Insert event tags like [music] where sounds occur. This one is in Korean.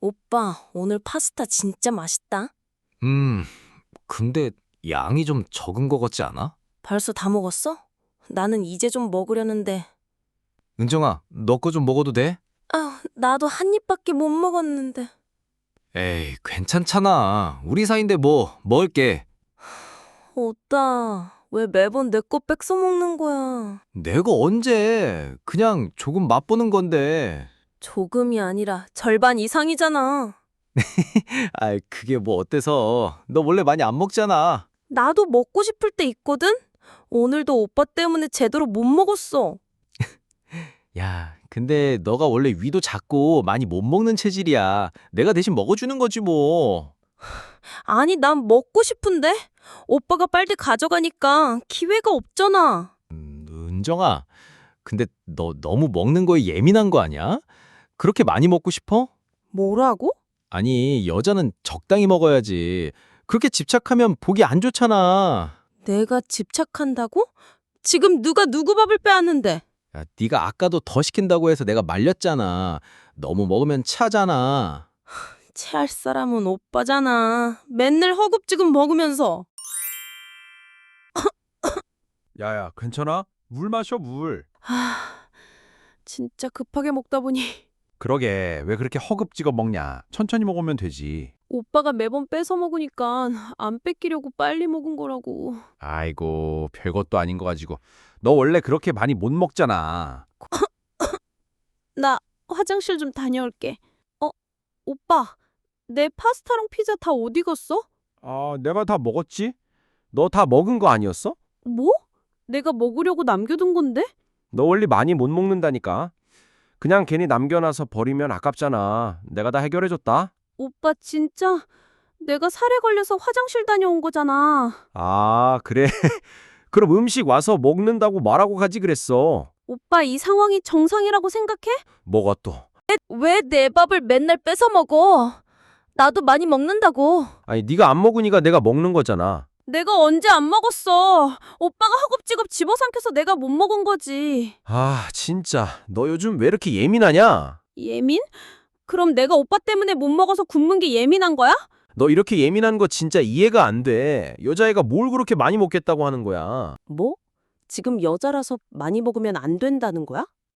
오빠, 오늘 파스타 진짜 맛있다. 음, 근데 양이 좀 적은 것 같지 않아? 벌써 다 먹었어? 나는 이제 좀 먹으려는데. 은정아, 너 거 좀 먹어도 돼? 아, 나도 한 입밖에 못 먹었는데. 에이, 괜찮잖아. 우리 사이인데 뭐, 먹을게. 오빠, 왜 매번 내 거 뺏어 먹는 거야? 내가 언제, 그냥 조금 맛보는 건데. 조금이 아니라 절반 이상이잖아. [laughs] 아이, 그게 뭐 어때서. 너 원래 많이 안 먹잖아. 나도 먹고 싶을 때 있거든? 오늘도 오빠 때문에 제대로 못 먹었어. [laughs] 야, 근데 너가 원래 위도 작고 많이 못 먹는 체질이야. 내가 대신 먹어주는 거지 뭐. [sighs] 아니, 난 먹고 싶은데? 오빠가 빨리 가져가니까 기회가 없잖아. 음, 은정아, 근데 너 너무 먹는 거에 예민한 거 아니야? 그렇게 많이 먹고 싶어? 뭐라고? 아니, 여자는 적당히 먹어야지. 그렇게 집착하면 보기 안 좋잖아. 내가 집착한다고? 지금 누가 누구 밥을 빼앗는데? 야, 네가 아까도 더 시킨다고 해서 내가 말렸잖아. 너무 먹으면 차잖아. 체할 사람은 오빠잖아. 맨날 허겁지겁 먹으면서. 야야, 괜찮아? 물 마셔, 물. 아, 진짜 급하게 먹다 보니 그러게, 왜 그렇게 허겁지겁 먹냐? 천천히 먹으면 되지. 오빠가 매번 뺏어 먹으니까 안 뺏기려고 빨리 먹은 거라고. 아이고, 별것도 아닌 거 가지고. 너 원래 그렇게 많이 못 먹잖아. [coughs] 나 화장실 좀 다녀올게. 어, 오빠, 내 파스타랑 피자 다 어디 갔어? 아, 내가 다 먹었지? 너 다 먹은 거 아니었어? 뭐? 내가 먹으려고 남겨둔 건데? 너 원래 많이 못 먹는다니까. 그냥 괜히 남겨놔서 버리면 아깝잖아. 내가 다 해결해줬다. 오빠 진짜 내가 살에 걸려서 화장실 다녀온 거잖아. 아, 그래. [laughs] 그럼 음식 와서 먹는다고 말하고 가지 그랬어. 오빠 이 상황이 정상이라고 생각해? 뭐가 또? 왜 내 밥을 맨날 뺏어 먹어? 나도 많이 먹는다고. 아니, 네가 안 먹으니까 내가 먹는 거잖아. 내가 언제 안 먹었어? 오빠가 허겁지겁 집어삼켜서 내가 못 먹은 거지. 아, 진짜. 너 요즘 왜 이렇게 예민하냐? 예민? 그럼 내가 오빠 때문에 못 먹어서 굶는 게 예민한 거야? 너 이렇게 예민한 거 진짜 이해가 안 돼. 여자애가 뭘 그렇게 많이 먹겠다고 하는 거야. 뭐? 지금 여자라서 많이 먹으면 안 된다는 거야?